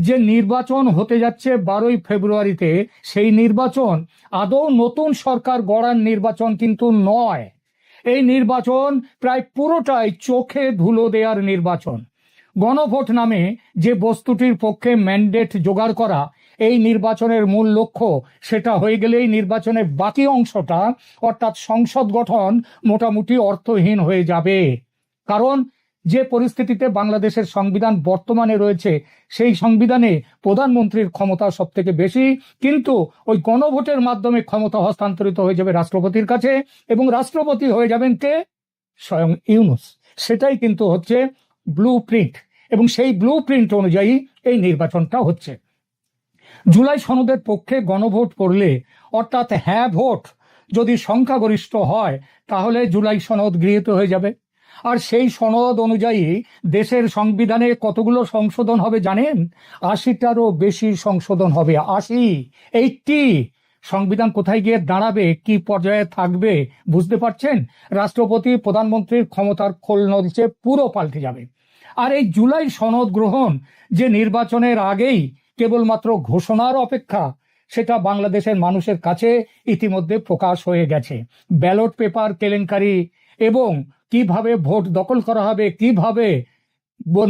যে নির্বাচন হতে যাচ্ছে বারোই ফেব্রুয়ারিতে, সেই নির্বাচন আদৌ নতুন সরকার গড়ার নির্বাচন কিন্তু নয়। এই নির্বাচন প্রায় পুরোটাই চোখে ধুলো দেওয়ার নির্বাচন। গণভোট নামে যে বস্তুটির পক্ষে ম্যান্ডেট জোগাড় করা, এই নির্বাচনের মূল লক্ষ্য সেটা হয়ে গেলেই নির্বাচনের বাকি অংশটা, অর্থাৎ সংসদ গঠন, মোটামুটি অর্থহীন হয়ে যাবে। কারণ যে পরিস্থিতিতে বাংলাদেশের সংবিধান বর্তমানে রয়েছে, সেই সংবিধানে প্রধানমন্ত্রীর ক্ষমতা সব থেকে বেশি। কিন্তু ওই গণভোটের মাধ্যমে ক্ষমতা হস্তান্তরিত হয়ে যাবে রাষ্ট্রপতির কাছে এবং রাষ্ট্রপতি হয়ে যাবেন কে? স্বয়ং ইউনুস। সেটাই কিন্তু হচ্ছে ব্লু প্রিন্ট এবং সেই ব্লু প্রিন্ট অনুযায়ী এই নির্বাচনটা হচ্ছে। জুলাই সনদের পক্ষে গণভোট করলে, অর্থাৎ হ্যাঁ ভোট, যদি সংখ্যাগরিষ্ঠ হয়, তাহলে জুলাই সনদ গৃহীত হয়ে যাবে। আর সেই সনদ অনুযায়ী দেশের সংবিধানে কতগুলো সংশোধন হবে জানেন? আশিটারও বেশি সংশোধন হবে। আশি এইটি সংবিধান কোথায় গিয়ে দাঁড়াবে? কি পর্যায়ে থাকবে? বুঝতে পারছেন? রাষ্ট্রপতি, প্রধানমন্ত্রীর ক্ষমতার খোল নদীছে পুরো পাল্টে যাবে। আর এই জুলাই সনদ গ্রহণ যে নির্বাচনের আগেই কেবলমাত্র ঘোষণার অপেক্ষা, সেটা বাংলাদেশের মানুষের কাছে ইতিমধ্যে প্রকাশ হয়ে গেছে। ব্যালট পেপার কেলেঙ্কারি এবং কীভাবে ভোট দখল করা হবে, কীভাবে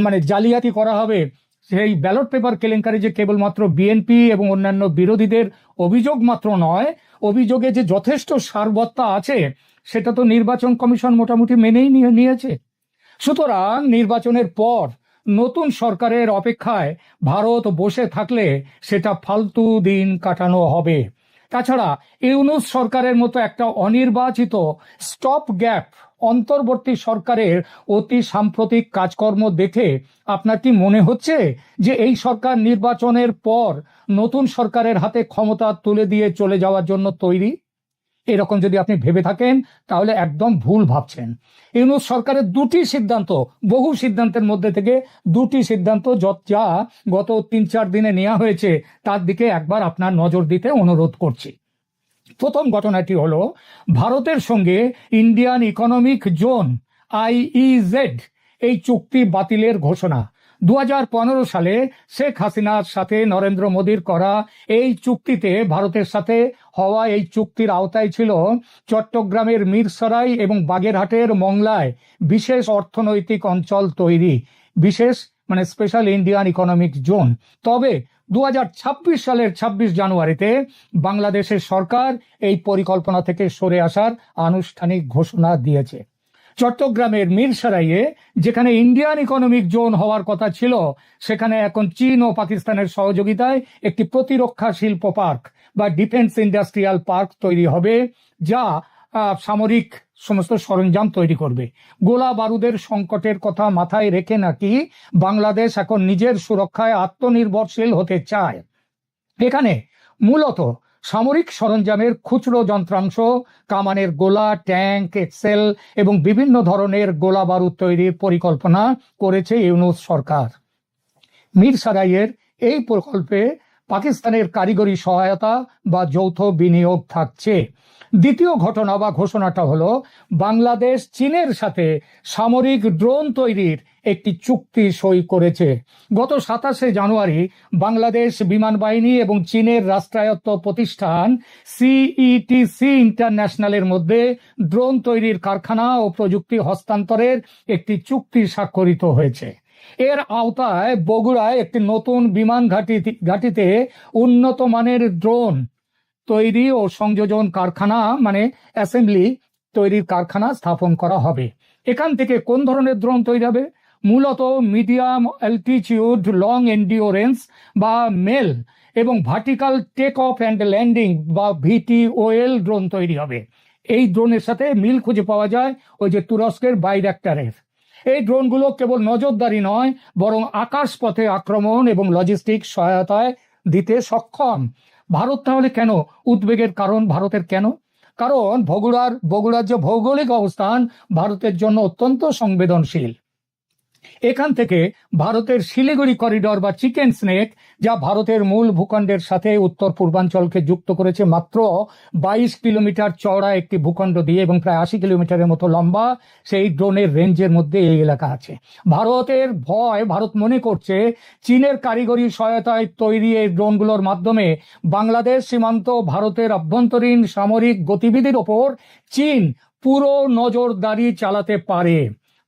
মানে জালিয়াতি করা হবে, সেই ব্যালট পেপার কেলেঙ্কারি যে কেবলমাত্র বিএনপি এবং অন্যান্য বিরোধীদের অভিযোগ মাত্র নয়, অভিযোগে যে যথেষ্ট সারবত্তা আছে, সেটা তো নির্বাচন কমিশন মোটামুটি মেনেই নিয়ে নিয়েছে। সুতরাং নির্বাচনের পর নতুন সরকারের অপেক্ষায় ভারত বসে থাকলে সেটা ফালতু দিন কাটানো হবে। তাছাড়া ইউনুস সরকারের মতো একটা অনির্বাচিত স্টপ গ্যাপ অন্তর্বর্তী সরকারের অতি সাম্প্রতিক কাজকর্ম দেখে আপনার কি মনে হচ্ছে যে এই সরকার নির্বাচনের পর নতুন সরকারের হাতে ক্ষমতা তুলে দিয়ে চলে যাওয়ার জন্য তৈরি? এরকম যদি আপনি ভেবে থাকেন, তাহলে একদম ভুল ভাবছেন। ইউনুস সরকারের দুটি সিদ্ধান্ত, বহু সিদ্ধান্তের মধ্যে থেকে দুটি সিদ্ধান্ত যা গত তিন চার দিনে নেওয়া হয়েছে, তার দিকে একবার আপনার নজর দিতে অনুরোধ করছি। প্রথম ঘটনাটি হলো ভারতের সঙ্গে ইন্ডিয়ান ইকোনমিক জোন আইইজেড এই চুক্তি বাতিলের ঘোষণা। দু হাজার পনেরো সালে শেখ হাসিনার সাথে নরেন্দ্র মোদীর করা এই চুক্তিতে ভারতের সাথে হওয়া এই চুক্তির আওতায় ছিল চট্টগ্রামের মিরসরাই এবং বাগেরহাটের মংলায় বিশেষ অর্থনৈতিক অঞ্চল তৈরি। বিশেষ মানে স্পেশাল ইন্ডিয়ান ইকোনমিক জোন তবে দু হাজার ছাব্বিশ সালের ২৬ জানুয়ারিতে বাংলাদেশের সরকার এই পরিকল্পনা থেকে সরে আসার আনুষ্ঠানিক ঘোষণা দিয়েছে। চট্টগ্রামের মিরসরাইয়ে, যেখানে ইন্ডিয়ান ইকোনমিক জোন হওয়ার কথা ছিল, সেখানে এখন চীন ও পাকিস্তানের সহযোগিতায় একটি প্রতিরক্ষা শিল্প পার্ক বা ডিফেন্স ইন্ডাস্ট্রিয়াল পার্ক তৈরি হবে, যা সামরিক সমস্ত সরঞ্জাম তৈরি করবে। গোলা বারুদের সংকটের কথা মাথায় রেখে নাকি বাংলাদেশ এখন নিজের সুরক্ষায় আত্মনির্ভরশীল হতে চায়। এখানে মূলত সামরিক সরঞ্জামের খুচরো যন্ত্রাংশ, কামানের গোলা, ট্যাঙ্ক, এক্সেল এবং বিভিন্ন ধরনের গোলা বারুদ তৈরির পরিকল্পনা করেছে ইউনুস সরকার। মিরসারাইয়ের এই প্রকল্পে পাকিস্তানের কারিগরি সহায়তা বা যৌথ বিনিয়োগ থাকছে। দ্বিতীয় ঘটনা বা ঘোষণাটা হলো, বাংলাদেশ চীনের সাথে সামরিক ড্রোন তৈরির একটি চুক্তি সই করেছে। গত সাতাশে জানুয়ারি বাংলাদেশ বিমান বাহিনী এবং চীনের রাষ্ট্রায়ত্ত প্রতিষ্ঠান সিইটিসি ইন্টারন্যাশনালের মধ্যে ড্রোন তৈরির কারখানা ও প্রযুক্তি হস্তান্তরের একটি চুক্তি স্বাক্ষরিত হয়েছে। এর আওতায় বগুড়ায় একটি নতুন বিমান ঘাঁটি ঘাঁটিতে উন্নত মানের ড্রোন তৈরি ও সংযোজন কারখানা মানে অ্যাসেম্বলি তৈরির কারখানা স্থাপন করা হবে। এখান থেকে কোন ধরনের ড্রোন তৈরি হবে? মূলত মিডিয়াম অ্যালটিচিউড, লং এন্ডিওরেন্স বা মেল এবং vertical take off and landing বা ভিটিওএল ড্রোন তৈরি হবে। এই ড্রোনের সাথে মিল খুঁজে পাওয়া যায় ওই যে তুরস্কের বাইরাক্টারের এই ড্রোনগুলো কেবল নজরদারি নয়, বরং আকাশ পথে আক্রমণ এবং লজিস্টিক সহায়তায় দিতে সক্ষম। ভারত তাহলে কেন উদ্বেগের কারণ ভারতের কেন? কারণ বগুড়ার বগুড়ার যে ভৌগোলিক অবস্থান, ভারতের জন্য অত্যন্ত সংবেদনশীল। এখান থেকে ভারতের শিলিগুড়ি করিডর বা চিকেন স্নেক, যা ভারতের মূল ভূখণ্ডের সাথে উত্তর পূর্বাঞ্চলকে যুক্ত করেছে মাত্র বাইশ কিলোমিটার চওড়া একটি ভূখণ্ড দিয়ে এবং প্রায় আশি কিলোমিটারের মতো লম্বা, সেই ড্রোনের রেঞ্জের মধ্যে এই এলাকা আছে। ভারতের ভয় ভারত মনে করছে চীনের কারিগরি সহায়তায় তৈরি এই ড্রোনগুলোর মাধ্যমে বাংলাদেশ সীমান্ত ভারতের অভ্যন্তরীণ সামরিক গতিবিধির ওপর চীন পুরো নজরদারি চালাতে পারে।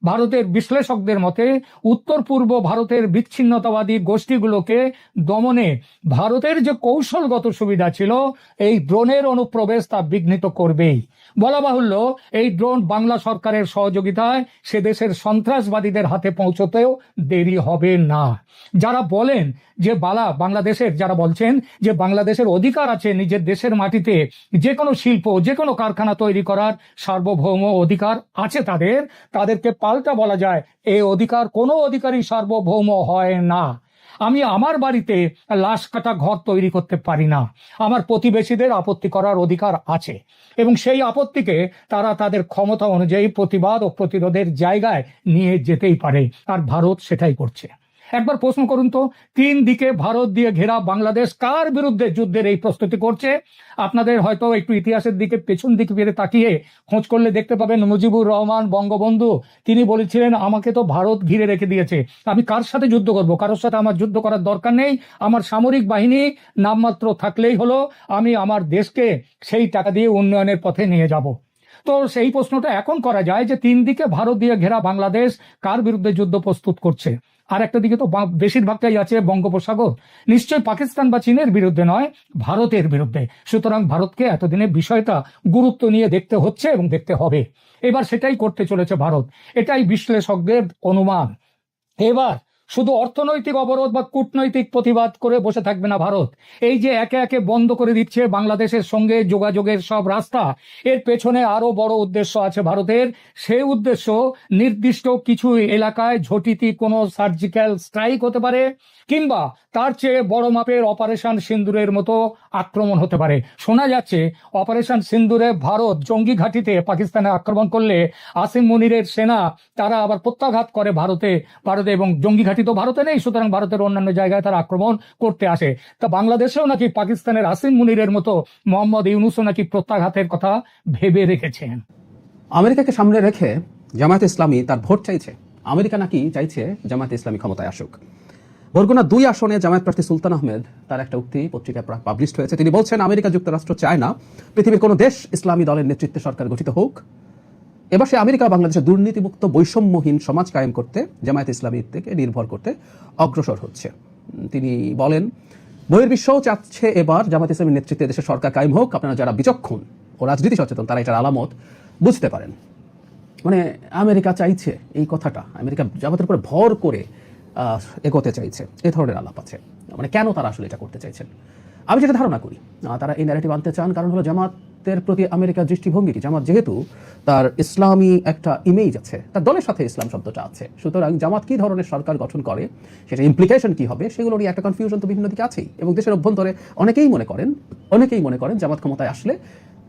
ভারতের বিশ্লেষকদের মতে, উত্তর পূর্ব ভারতের বিচ্ছিন্নতাবাদী গোষ্ঠীগুলোকে দমনে ভারতের যে কৌশলগত সুবিধা ছিল, এই ড্রোনের অনুপ্রবেশ তা বিঘ্নিত করবেই। বলা বাহুল্য, এই ড্রোন বাংলা সরকারের সহযোগিতায় সে দেশের সন্ত্রাসবাদীদের হাতে পৌঁছতেও দেরি হবে না। যারা বলেন যে বালা বাংলাদেশের, যারা বলছেন যে বাংলাদেশের অধিকার আছে নিজের দেশের মাটিতে, যে কোনো শিল্প, যে কোনো কারখানা তৈরি করার সার্বভৌম অধিকার আছে তাদের, তাদেরকে পাল্টা বলা যায় এই অধিকার কোনো অধিকারই সার্বভৌম হয় না। আমি আমার বাড়িতে লাশ কাটা ঘর তৈরি করতে পারি না। আমার প্রতিবেশীদের আপত্তি করার অধিকার আছে এবং সেই আপত্তিকে তারা তাদের ক্ষমতা অনুযায়ী প্রতিবাদ ও প্রতিরোধের জায়গায় নিয়ে যেতেই পারে। আর ভারত সেটাই করছে। একবার প্রশ্ন করুন তো, তিন দিকে ভারত দিয়ে ঘেরা বাংলাদেশ কার বিরুদ্ধে যুদ্ধের এই প্রস্তুতি করছে? আপনাদের হয়তো একটু ইতিহাসের দিকে পেছন দিকে ফিরে তাকিয়ে খোঁজ করলে দেখতে পাবেন মুজিবুর রহমান বঙ্গবন্ধু। তিনি বলেছিলেন, আমাকে তো ভারত ঘিরে রেখে দিয়েছে। আমি কার সাথে যুদ্ধ করব? কারোর সাথে আমার যুদ্ধ করার দরকার নেই। আমার সামরিক বাহিনী নামমাত্র থাকলেই হলো, আমি আমার দেশকে সেই টাকা দিয়ে উন্নয়নের পথে নিয়ে যাব। তো সেই প্রশ্নটা এখন করা যায় যে, তিন দিকে ভারত দিয়ে ঘেরা বাংলাদেশ কার বিরুদ্ধে যুদ্ধ প্রস্তুত করছে? আর একটা দিকে তো বেশিরভাগটাই আছে বঙ্গোপসাগর। নিশ্চয় পাকিস্তান বা চীনের বিরুদ্ধে নয়, ভারতের বিরুদ্ধে। সুতরাং ভারতকে এতদিনে বিষয়টা গুরুত্ব নিয়ে দেখতে হচ্ছে এবং দেখতে হবে। এবার সেটাই করতে চলেছে ভারত। এটাই বিশ্লেষকদের অনুমান। এবার শুধু অর্থনৈতিক অবরোধ বা কূটনৈতিক প্রতিবাদ করে বসে থাকবে না ভারত। এই যে একে একে বন্ধ করে দিচ্ছে বাংলাদেশের সঙ্গে যোগাযোগের সব রাস্তা, এর পেছনে আরও বড় উদ্দেশ্য আছে ভারতের। সেই উদ্দেশ্য নির্দিষ্ট কিছু এলাকায় ঝটিতি কোনো সার্জিক্যাল স্ট্রাইক হতে পারে, কিংবা তার চেয়ে বড় মাপের অপারেশন সিন্দুরের মতো আক্রমণ হতে পারে। শোনা যাচ্ছে, অপারেশন সিন্দুরে ভারত জঙ্গি ঘাঁটিতে পাকিস্তানে আক্রমণ করলে আসিম মুনিরের সেনা, তারা আবার প্রত্যাঘাত করে ভারতে। ভারতে এবং জঙ্গি ঘাঁটি তো ভারতে নেই, সুতরাং ভারতের অন্যান্য জায়গায় তারা আক্রমণ করতে আসে। তা বাংলাদেশেও নাকি পাকিস্তানের আসিম মুনিরের মতো মোহাম্মদ ইউনুসও নাকি প্রত্যাঘাতের কথা ভেবে রেখেছেন? আমেরিকাকে সামনে রেখে জামায়াত ইসলামী তার ভোট চাইছে। আমেরিকা নাকি চাইছে জামায়াত ইসলামী ক্ষমতায় আসুক। বরগুনা দুই আসনে জামায়াত প্রার্থী সুলতান আহমেদ, তার একটা উক্তি পত্রিকায় পাবলিশ হয়েছে। তিনি বলছেন, আমেরিকা যুক্তরাষ্ট্র চায় না, পৃথিবীর কোনো দেশ ইসলামী দলের নেতৃত্বে সরকার গঠিত হোক। এবার সে আমেরিকা বাংলাদেশে দুর্নীতিমুক্ত বৈষম্যহীন সমাজ কায়েম করতে, জামায়াত ইসলামী থেকে নির্ভর করতে অগ্রসর হচ্ছে। তিনি বলেন বহির্বিশ্বও চাচ্ছে এবার জামায়াত ইসলামীর নেতৃত্বে দেশের সরকার কায়েম হোক। আপনারা যারা বিচক্ষণ ও রাজনীতি সচেতন, তারা এটার আলামত বুঝতে পারেন। মানে আমেরিকা চাইছে এই কথাটা। আমেরিকা জামাতের উপরে ভর করে এগোতে চাইছে। এ ধরনের আলাপ আছে। মানে কেন তারা আসলে এটা করতে চাইছেন? আমি যেটা ধারণা করি তারা এই ন্যারেটিভ আনতে চান কারণ হলো জামাতের প্রতি আমেরিকার দৃষ্টিভঙ্গি কি? জামাত যেহেতু তার ইসলামী একটা ইমেজ আছে, তার দলের সাথে ইসলাম শব্দটা আছে। সুতরাং জামাত কি ধরনের সরকার গঠন করে সেটা ইমপ্লিকেশন কি হবে, সেগুলো নিয়ে একটা কনফিউশন তো বিভিন্ন দিকে আছেই। এবং দেশের অভ্যন্তরে অনেকেই মনে করেন, অনেকেই মনে করেন জামাত ক্ষমতায় আসলে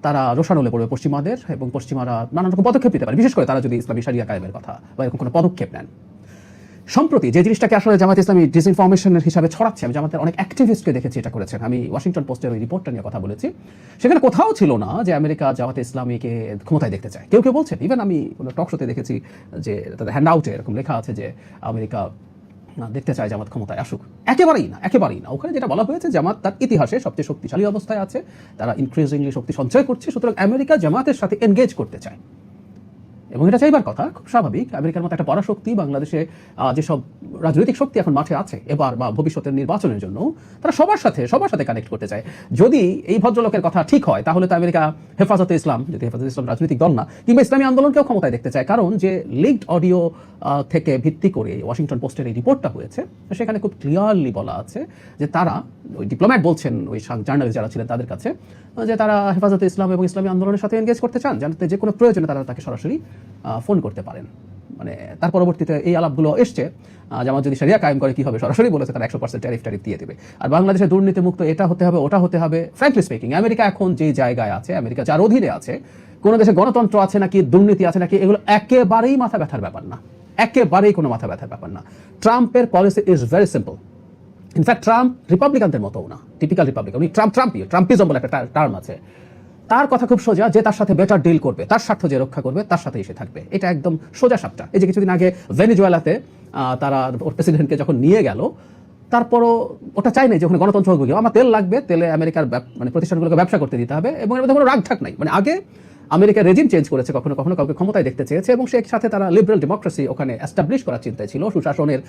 তারা রোশানলে পড়বে পশ্চিমাদের এবং পশ্চিমারা নানান রকম পদক্ষেপ নিতে পারে। বিশেষ করে তারা যদি ইসলামী সারিয়া কায়েমের কথা বা এরকম কোনো পদক্ষেপ নেন। সম্প্রতি যে জিনিসটাকে আসলে জামাত ইসলামী ডিসইনফরমেশনের হিসাবে ছড়াচ্ছে, আমি জামাতের অনেক অ্যাক্টিভিস্টকে দেখেছি এটা করেছেন। আমি ওয়াশিংটন পোস্টের ওই রিপোর্টটা নিয়ে কথা বলেছি। সেখানে কোথাও ছিল না যে আমেরিকা জামাতে ইসলামীকে ক্ষমতায় দেখতে চায়। কেউ কেউ বলছেন ইভেন আমি কোনো টক শোতে দেখেছি যে তাদের হ্যান্ড আউটে এরকম লেখা আছে যে আমেরিকা দেখতে চায় জামাত ক্ষমতায় আসুক। একেবারেই না একেবারেই না। ওখানে যেটা বলা হয়েছে, জামাত তার ইতিহাসে সবচেয়ে শক্তিশালী অবস্থায় আছে, তারা ইনক্রিজিংলি শক্তি সঞ্চয় করছে, সুতরাং আমেরিকা জামাতের সাথে এনগেজ করতে চায়। এবং এটা চাইবার কথা, খুব স্বাভাবিক। আমেরিকার মতো একটা পরাশক্তি বাংলাদেশে যেসব রাজনৈতিক শক্তি এখন মাঠে আছে, এবার বা ভবিষ্যতের নির্বাচনের জন্য, তারা সবার সাথে সবার সাথে কানেক্ট করতে চায়। যদি এই ভদ্রলোকের কথা ঠিক হয়, তাহলে তো আমেরিকা হেফাজতে ইসলাম, যদি হেফাজতে ইসলাম রাজনৈতিক দল না, কিংবা ইসলামী আন্দোলনকেও ক্ষমতায় দেখতে চায়। কারণ যে লিগড অডিও থেকে ভিত্তি করে ওয়াশিংটন পোস্টের এই রিপোর্টটা হয়েছে, সেখানে খুব ক্লিয়ারলি বলা আছে যে তারা, ওই ডিপ্লোম্যাট বলছেন, ওই জার্নালিস্ট যারা ছিলেন তাদের কাছে, যে তারা হেফাজতে ইসলাম এবং ইসলামী আন্দোলনের সাথে এনগেজ করতে চান জানতে যে কোনো প্রয়োজনে তারা তাকে সরাসরি ফোন করতে পারেন। মানে তার পরবর্তীতে এই আলাপগুলো এসছে আহ, জামাত যদি সেরিয়া কায়েম করে কি হবে? সরাসরি বলেছে তারা একশো পার্সেন্ট ট্যারিফ ট্যারিফ দিয়ে দেবে। আর বাংলাদেশে দুর্নীতি মুক্ত এটা হতে হবে ওটা হতে হবে ফ্র্যাঙ্কলি স্পিকিং আমেরিকা এখন যে জায়গায় আছে আমেরিকা যার অধীনে আছে কোনো দেশে গণতন্ত্র আছে নাকি দুর্নীতি আছে নাকি এগুলো একেবারেই মাথা ব্যথার ব্যাপার না। একেবারেই কোনো মাথা ব্যথার ব্যাপার না। ট্রাম্পের policy is very simple in fact Trump রিপাবলিকানদের মতো না টিপিক্যাল রিপাবলিকান উনি ট্রাম্প ট্রাম্পই ট্রাম্পিজম বলে একটা টার্ম আছে। তার কথা খুব সোজা যে তার সাথে বেটার ডিল করবে, তার স্বার্থ যে রক্ষা করবে, তার সাথে এসে থাকবে। এটা একদম সোজা সাপটা। এই যে কিছুদিন আগে ভেনিজুয়েলাতে তারা ওর প্রেসিডেন্টকে যখন নিয়ে গেল, তারপরও ওটা চাই নাই যে ওখানে গণতন্ত্র হোক আমার তেল লাগবে, তেলে আমেরিকার মানে প্রতিষ্ঠানগুলোকে ব্যবসা করতে দিতে হবে এবং এর মধ্যে কোনো রাগ থাক নাই। মানে আগে আমেরিকা রেজিম চেঞ্জ করেছে, কখনো কখনো কাউকে ক্ষমতায় দেখতে চেয়েছে এবং সেই সাথে তারা লিবারেল ডেমোক্রেসি ওখানে এস্টাবলিশ করার চিন্তায় ছিল, সুশাসনের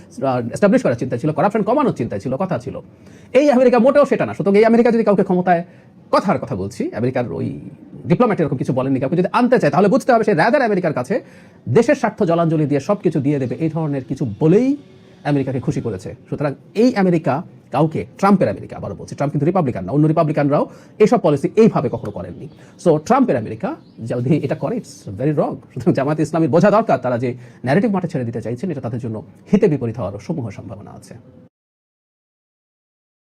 এস্টাবলিশ করার চিন্তা ছিল করাপশন কমানোর চিন্তা ছিল, কথা ছিল। এই আমেরিকা মোটেও সেটা না। সুতরাং এই আমেরিকা যদি কাউকে ক্ষমতায়, কথার কথা বলছি, আমেরিকার ওই ডিপ্লোম্যাট এরকম কিছু বলেননি, কাউকে যদি আনতে চায়, তাহলে বুঝতে হবে সে রাদার আমেরিকার কাছে দেশের স্বার্থ জলাঞ্জলি দিয়ে সব কিছু দিয়ে দেবে, এই ধরনের কিছু বলেই আমেরিকাকে খুশি করেছে। সুতরাং এই আমেরিকা কাউকে ট্রাম্পের আমেরিকা, আবারও বলছি ট্রাম্প কিন্তু রিপাবলিকান না, অন্য রিপাবলিকানরাও এসব পলিসি এইভাবে কখনো করেননি। সো ট্রাম্পের আমেরিকা যদি এটা করে ইটস ভেরি রং সুতরাং জামায়াত ইসলামের বোঝা দরকার, তারা যে ন্যারেটিভ মাঠে ছেড়ে দিতে চাইছেন, এটা তাদের জন্য হিতে বিপরীত হওয়ারও সমূহ সম্ভাবনা আছে।